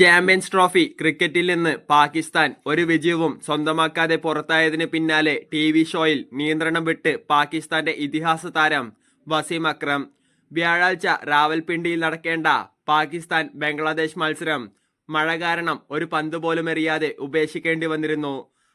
Champions trophy ക്രിക്കറ്റിൽ നിന്ന് പാകിസ്ഥാൻ ഒരു വിജയവും സ്വന്തമാക്കാതെ പുറത്തായതിന് പിന്നാലെ ടി വി ഷോയിൽ നിയന്ത്രണം വിട്ട് പാകിസ്ഥാന്റെ ഇതിഹാസ താരം വസീം അക്രം. വ്യാഴാഴ്ച റാവൽപിണ്ടിയിൽ നടക്കേണ്ട പാകിസ്ഥാൻ ബംഗ്ലാദേശ് മത്സരം മഴ കാരണം ഒരു പന്ത് പോലും എറിയാതെ ഉപേക്ഷിക്കേണ്ടി വന്നിരുന്നു.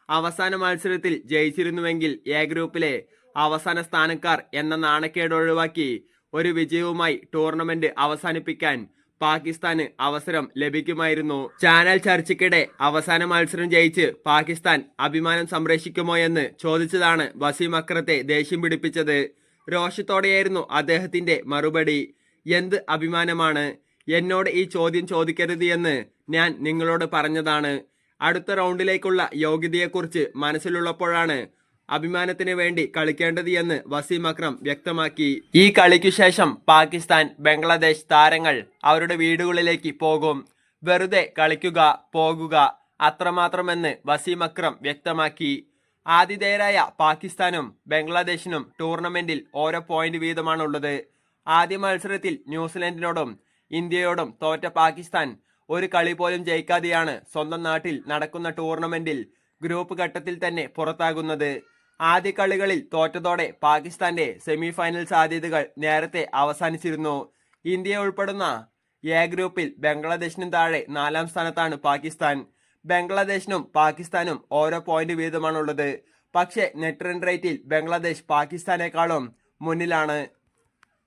അവസാന മത്സരത്തിൽ ജയിച്ചിരുന്നുവെങ്കിൽ എ ഗ്രൂപ്പിലെ അവസാന സ്ഥാനക്കാർ എന്ന നാണക്കേട് ഒഴിവാക്കി ഒരു വിജയവുമായി ടൂർണമെന്റ് അവസാനിപ്പിക്കാൻ പാകിസ്ഥാന് അവസരം ലഭിക്കുമായിരുന്നു. ചാനൽ ചർച്ചയ്ക്കിടെ അവസാന മത്സരം ജയിച്ച് പാകിസ്ഥാൻ അഭിമാനം സംരക്ഷിക്കുമോ എന്ന് ചോദിച്ചതാണ് വസീം അക്രത്തെ ദേഷ്യം പിടിപ്പിച്ചത്. രോഷത്തോടെയായിരുന്നു അദ്ദേഹത്തിന്റെ മറുപടി. എന്ത് അഭിമാനമാണ്? എന്നോട് ഈ ചോദ്യം ചോദിക്കരുത് എന്ന് ഞാൻ നിങ്ങളോട് പറഞ്ഞതാണ്. അടുത്ത റൗണ്ടിലേക്കുള്ള യോഗ്യതയെക്കുറിച്ച് മനസ്സിലുള്ളപ്പോഴാണ് അഭിമാനത്തിന് വേണ്ടി കളിക്കേണ്ടത് എന്ന് വസീം അക്രം വ്യക്തമാക്കി. ഈ കളിക്കു ശേഷം പാകിസ്ഥാൻ ബംഗ്ലാദേശ് താരങ്ങൾ അവരുടെ വീടുകളിലേക്ക് പോകും. വെറുതെ കളിക്കുക പോകുക അത്രമാത്രമെന്ന് വസീം അക്രം വ്യക്തമാക്കി. ആതിഥേയരായ പാകിസ്ഥാനും ബംഗ്ലാദേശിനും ടൂർണമെന്റിൽ ഓരോ പോയിന്റ് വീതമാണുള്ളത്. ആദ്യ മത്സരത്തിൽ ന്യൂസിലൻഡിനോടും ഇന്ത്യയോടും തോറ്റ പാകിസ്ഥാൻ ഒരു കളി പോലും ജയിക്കാതെയാണ് സ്വന്തം നാട്ടിൽ നടക്കുന്ന ടൂർണമെന്റിൽ ഗ്രൂപ്പ് ഘട്ടത്തിൽ തന്നെ പുറത്താകുന്നത്. ആദ്യ കളികളിൽ തോറ്റതോടെ പാകിസ്ഥാന്റെ സെമിഫൈനൽ സാധ്യതകൾ നേരത്തെ അവസാനിച്ചിരുന്നു. ഇന്ത്യ ഉൾപ്പെടുന്ന എ ഗ്രൂപ്പിൽ ബംഗ്ലാദേശിനും താഴെ നാലാം സ്ഥാനത്താണ് പാകിസ്ഥാൻ. ബംഗ്ലാദേശിനും പാകിസ്ഥാനും ഓരോ പോയിന്റ് വീതമാണുള്ളത്. പക്ഷേ നെറ്റ് റൺ റേറ്റിൽ ബംഗ്ലാദേശ് പാകിസ്ഥാനേക്കാളും മുന്നിലാണ്.